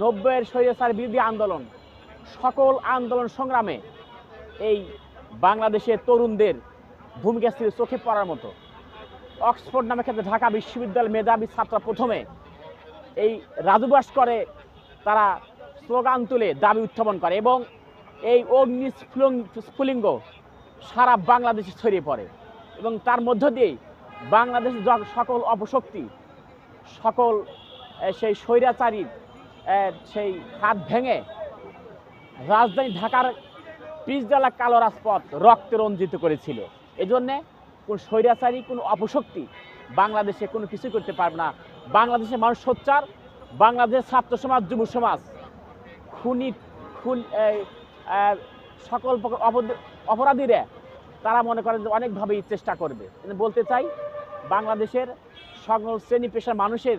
নব্বইয়ের স্বৈরাচার বিরোধী আন্দোলন, সকল আন্দোলন সংগ্রামে এই বাংলাদেশের তরুণদের ভূমিকা ছিল চোখে পড়ার মতো। অক্সফোর্ড নামে ক্ষেত্রে ঢাকা বিশ্ববিদ্যালয় মেধাবী ছাত্র প্রথমে এই রাজুবাস করে, তারা স্লোগান তুলে দাবি উত্থাপন করে এবং এই অগ্নি স্ফুলং- স্ফুলিঙ্গ সারা বাংলাদেশে ছড়িয়ে পড়ে এবং তার মধ্য দিয়েই বাংলাদেশ সকল অপশক্তি, সকল সেই স্বৈরাচারীর সেই হাত ভেঙে রাজধানী ঢাকার পিচডালা কালো রাজপথ রক্তে রঞ্জিত করেছিল। এজন্যে কোন স্বৈরাচারী, কোনো অপশক্তি বাংলাদেশে কোনো কিছু করতে পারবে না। বাংলাদেশের মানুষ সোচ্চার, বাংলাদেশের ছাত্র সমাজ, যুব সমাজ, খুনি, খুন সকল অপরাধীরা তারা মনে করেন যে অনেকভাবেই চেষ্টা করবে। বলতে চাই, বাংলাদেশের সকল শ্রেণি পেশার মানুষের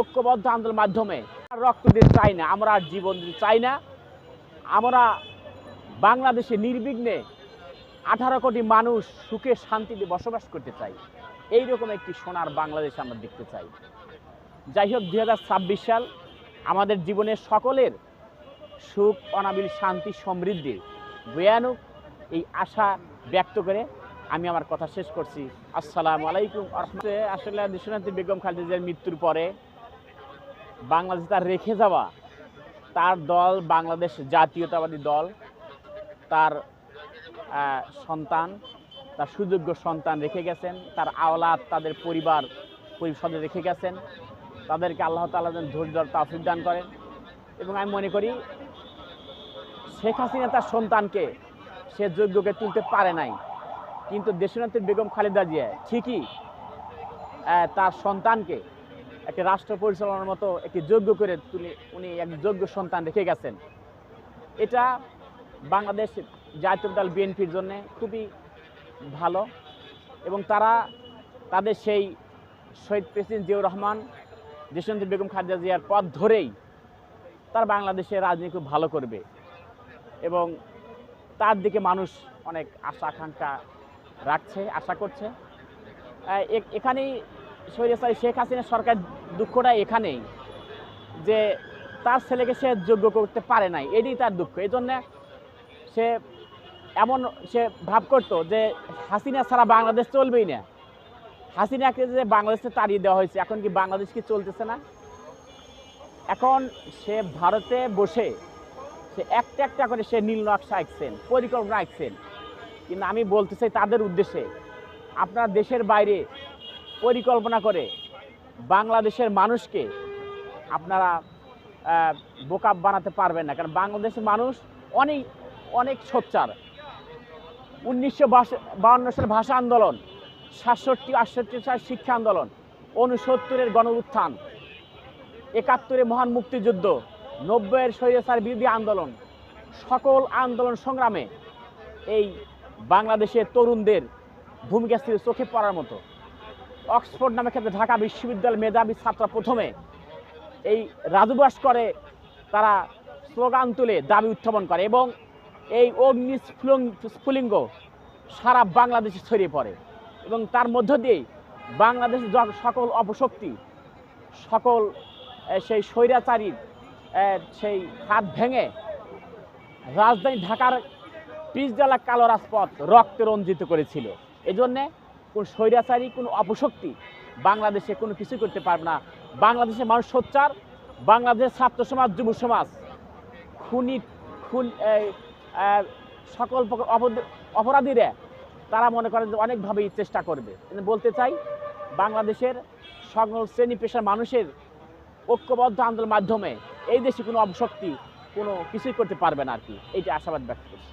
ঐক্যবদ্ধ আন্দোলনের মাধ্যমে রক্ত দিতে চাই না আমরা আর জীবন দিতে চাই না আমরা বাংলাদেশে নির্বিঘ্নে আঠারো কোটি মানুষ সুখে শান্তিতে বসবাস করতে চাই এইরকম একটি সোনার বাংলাদেশ আমরা দেখতে চাই যাই হোক দুই হাজার ছাব্বিশ সাল আমাদের জীবনের সকলের সুখ অনাবিল শান্তি সমৃদ্ধি বয়ানুক এই আশা ব্যক্ত করে আমি আমার কথা শেষ করছি আসসালামু আলাইকুম আরহামতে আসলে দেশনাথী বেগম খালেদার মৃত্যুর পরে বাংলাদেশ তার রেখে যাওয়া তার দল, বাংলাদেশ জাতীয়তাবাদী দল, তার সন্তান, তার সুযোগ্য সন্তান রেখে গেছেন, তার আওলাদ, তাদের পরিবার পরিষদে রেখে গেছেন, তাদেরকে আল্লাহ তাআলা যেন ধৈর্য তাফিক দান করেন। এবং আমি মনে করি শেখ হাসিনা তার সন্তানকে সে যোগ্যকে তুলতে পারে নাই। কিন্তু দেশনাথের বেগম খালেদা জিয়া ঠিকই তার সন্তানকে একটি রাষ্ট্র পরিচালনার মতো একটি যোগ্য করে তুলে উনি এক যোগ্য সন্তান রেখে গেছেন। এটা বাংলাদেশ জাতীয় দল বিএনপির জন্য খুবই ভালো এবং তারা তাদের সেই শহীদ প্রেসিডেন্ট জিয়াউর রহমান দেশনাথী বেগম খালেদা জিয়ার পথ ধরেই তার বাংলাদেশের রাজনীতি খুব ভালো করবে এবং তার দিকে মানুষ অনেক আশা আকাঙ্ক্ষা রাখছে, আশা করছে। এখানেই সৈরাসারি শেখ হাসিনা সরকার দুঃখটা এখানেই, যে তার ছেলেকে সে যোগ্য করতে পারে নাই, এটাই তার দুঃখ। এই জন্যে সে এমন সে ভাব করতো যে হাসিনা ছাড়া বাংলাদেশ চলবেই না। হাসিনাকে যে বাংলাদেশে তাড়িয়ে দেওয়া হয়েছে, এখন কি বাংলাদেশ কি চলতেছে না? এখন সে ভারতে বসে সে একটা একটা করে সে নীল নকশা আঁকছেন পরিকল্পনা আঁকছেন কিন্তু আমি বলতে চাই তাদের উদ্দেশ্যে, আপনার দেশের বাইরে পরিকল্পনা করে বাংলাদেশের মানুষকে আপনারা আহ, বোকা বানাতে পারবেন না। কারণ বাংলাদেশের মানুষ অনেক অনেক সোচ্চার। উনিশশো বাহান্ন সালের ভাষা আন্দোলন সাতষট্টি আটষট্টি সালের শিক্ষা আন্দোলন উনসত্তরের গণ উত্থান একাত্তরে মহান মুক্তিযুদ্ধ নব্বইয়ের স্বৈরাচার বিরোধী আন্দোলন সকল আন্দোলন সংগ্রামে এই বাংলাদেশের তরুণদের ভূমিকা ছিল চোখে পড়ার মতো। অক্সফোর্ড নামে ক্ষেত্রে ঢাকা বিশ্ববিদ্যালয় মেধাবী ছাত্র প্রথমে। এই রাজুবাস করে তারা স্লোগান তুলে দাবি উত্থাপন করে এবং এই অগ্নি স্ফুলং- স্ফুলিঙ্গ সারা বাংলাদেশে ছড়িয়ে পড়ে এবং তার মধ্য দিয়েই বাংলাদেশের সকল অপশক্তি, সকল সেই স্বৈরাচারীর সেই হাত ভেঙে রাজধানী ঢাকার পিচডালা কালো রাজপথ রক্তে রঞ্জিত করেছিল। এজন্যে কোন স্বৈরাচারী, কোনো অপশক্তি বাংলাদেশে কোনো কিছু করতে পারবে না। বাংলাদেশের মানুষ সোচ্চার, বাংলাদেশের ছাত্র সমাজ, যুব সমাজ। খুনি, খুন সকল প্রকার অপরাধীরা তারা মনে করেন যে অনেকভাবেই চেষ্টা করবে। বলতে চাই, বাংলাদেশের সকল শ্রেণি পেশার মানুষের ঐক্যবদ্ধ আন্দোলনের মাধ্যমে এই দেশে কোনো অপশক্তি, কোনো কিছুই করতে পারবে না আর কি। এইটা আশাবাদ ব্যক্ত করছি।